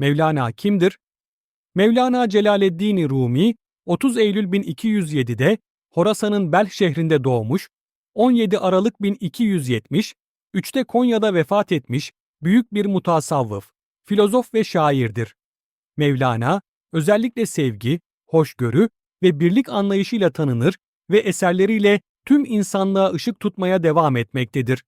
Mevlana kimdir? Mevlana Celaleddin Rumi 30 Eylül 1207'de Horasan'ın Belh şehrinde doğmuş, 17 Aralık 1270, 3'te Konya'da vefat etmiş büyük bir mutasavvıf, filozof ve şairdir. Mevlana, özellikle sevgi, hoşgörü ve birlik anlayışıyla tanınır ve eserleriyle tüm insanlığa ışık tutmaya devam etmektedir.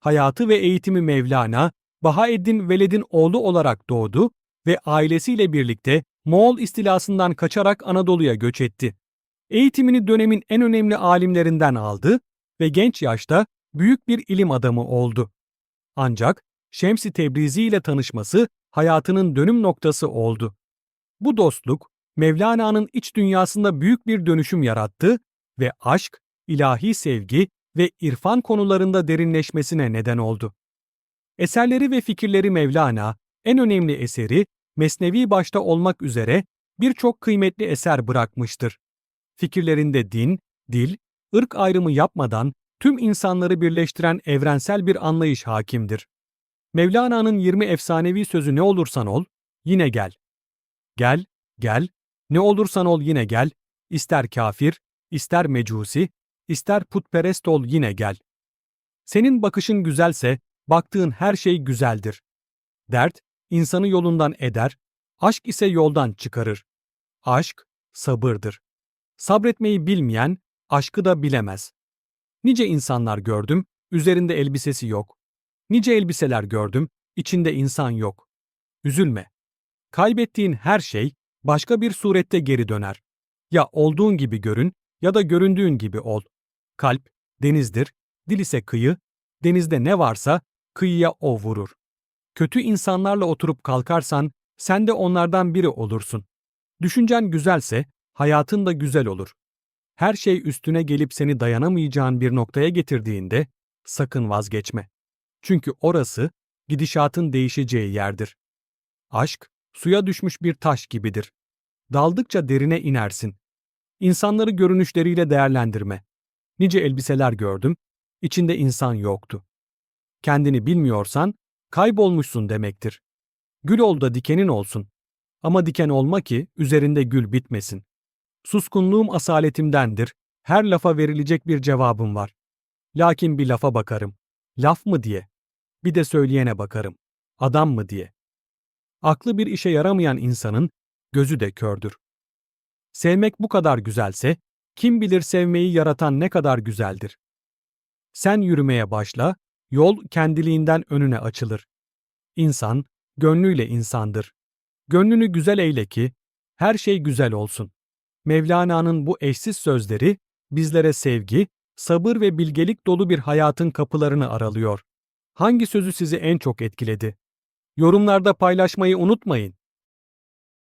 Hayatı ve eğitimi Mevlana, Bahaeddin Veled'in oğlu olarak doğdu ve ailesiyle birlikte Moğol istilasından kaçarak Anadolu'ya göç etti. Eğitimini dönemin en önemli alimlerinden aldı ve genç yaşta büyük bir ilim adamı oldu. Ancak Şems-i Tebrizi ile tanışması hayatının dönüm noktası oldu. Bu dostluk Mevlana'nın iç dünyasında büyük bir dönüşüm yarattı ve aşk, ilahi sevgi ve irfan konularında derinleşmesine neden oldu. Eserleri ve fikirleri Mevlana, en önemli eseri Mesnevi başta olmak üzere birçok kıymetli eser bırakmıştır. Fikirlerinde din, dil, ırk ayrımı yapmadan tüm insanları birleştiren evrensel bir anlayış hakimdir. Mevlana'nın 20 efsanevi sözü ne olursan ol, yine gel. Gel, gel, ne olursan ol yine gel, ister kafir, ister mecusi, ister putperest ol yine gel. Senin bakışın güzelse, baktığın her şey güzeldir. Dert, insanı yolundan eder, aşk ise yoldan çıkarır. Aşk, sabırdır. Sabretmeyi bilmeyen, aşkı da bilemez. Nice insanlar gördüm, üzerinde elbisesi yok. Nice elbiseler gördüm, içinde insan yok. Üzülme. Kaybettiğin her şey başka bir surette geri döner. Ya olduğun gibi görün ya da göründüğün gibi ol. Kalp denizdir, dil ise kıyı, denizde ne varsa kıyıya o vurur. Kötü insanlarla oturup kalkarsan sen de onlardan biri olursun. Düşüncen güzelse hayatın da güzel olur. Her şey üstüne gelip seni dayanamayacağın bir noktaya getirdiğinde sakın vazgeçme. Çünkü orası gidişatın değişeceği yerdir. Aşk suya düşmüş bir taş gibidir. Daldıkça derine inersin. İnsanları görünüşleriyle değerlendirme. Nice elbiseler gördüm, içinde insan yoktu. Kendini bilmiyorsan kaybolmuşsun demektir. Gül ol da dikenin olsun. Ama diken olma ki üzerinde gül bitmesin. Suskunluğum asaletimdendir. Her lafa verilecek bir cevabım var. Lakin bir lafa bakarım. Laf mı diye. Bir de söyleyene bakarım. Adam mı diye. Aklı bir işe yaramayan insanın gözü de kördür. Sevmek bu kadar güzelse, kim bilir sevmeyi yaratan ne kadar güzeldir. Sen yürümeye başla, yol kendiliğinden önüne açılır. İnsan, gönlüyle insandır. Gönlünü güzel eyle ki, her şey güzel olsun. Mevlana'nın bu eşsiz sözleri, bizlere sevgi, sabır ve bilgelik dolu bir hayatın kapılarını aralıyor. Hangi sözü sizi en çok etkiledi? Yorumlarda paylaşmayı unutmayın.